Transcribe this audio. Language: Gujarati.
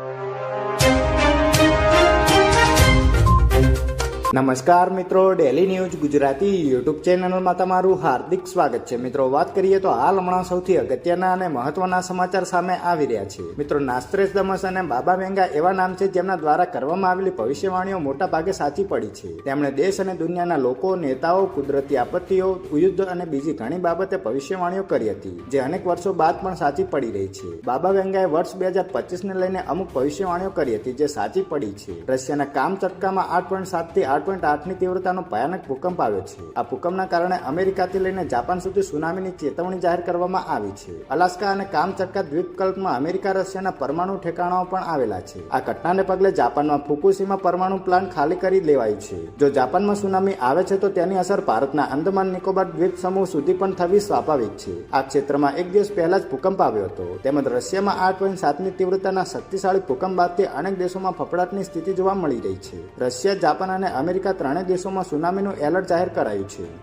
you. નમસ્કાર મિત્રો ડેલી ન્યૂઝ ગુજરાતી યુટ્યુબ ચેનલમાં તમારું હાર્દિક સ્વાગત છે. મિત્રો, વાત કરીએ તો હાલ હમણાં સૌથી અગત્યના અને મહત્વના સમાચાર સામે આવી રહ્યા છે. મિત્રો નાસ્ત્રેસ દમસ અને બાબા વેંગા એવા નામ છે જેમના દ્વારા કરવામાં આવેલી ભવિષ્યવાણીઓ મોટા ભાગે સાચી પડી છે. તેમણે દેશ અને દુનિયાના લોકો, નેતાઓ, કુદરતી આપત્તિઓ, યુદ્ધ અને બીજી ઘણી બાબતે ભવિષ્યવાણીઓ કરી હતી, જે અનેક વર્ષો બાદ પણ સાચી પડી રહી છે. બાબા વેંગાએ વર્ષ બે હજાર પચીસને લઈને અમુક ભવિષ્યવાણીઓ કરી હતી જે સાચી પડી છે. રશિયાના કામચટકામાં આઠ પોઈન્ટ સાતથી આઠ પોઈન્ટ આઠની તીવ્રતાનો ભયાનક ભૂકંપ આવ્યો છે. આ ભૂકંપના કારણે અમેરિકાથી લઈને જાપાન સુધી સુનામીની ચેતવણી જાહેર કરવામાં આવી છે. અલાસ્કા અને કામચટકા દ્વીપકલ્પમાં અમેરિકા, રશિયાના પરમાણુ ઠેકાણાઓ પણ આવેલા છે. આ ઘટનાને પગલે જાપાનમાં ફુકુશીમા પરમાણુ પ્લાન્ટ ખાલી કરી લેવાય છે. જો જાપાનમાં સુનામી આવે છે, તો તેની અસર ભારતના અંદમાન નિકોબાર દ્વીપ સમૂહ સુધી પણ થવી સ્વાભાવિક છે. આ ક્ષેત્રમાં એક દિવસ પહેલા જ ભૂકંપ આવ્યો હતો. તેમજ રશિયામાં આઠ પોઈન્ટ સાતની તીવ્રતાના શક્તિશાળી ભૂકંપ બાદથી અનેક દેશોમાં ફફડાટની સ્થિતિ જોવા મળી રહી છે. રશિયા, જાપાન અને અમેરિકા ત્રણેય દેશોમાં સુનામીનું એલર્ટ જાહેર કરાયું છે.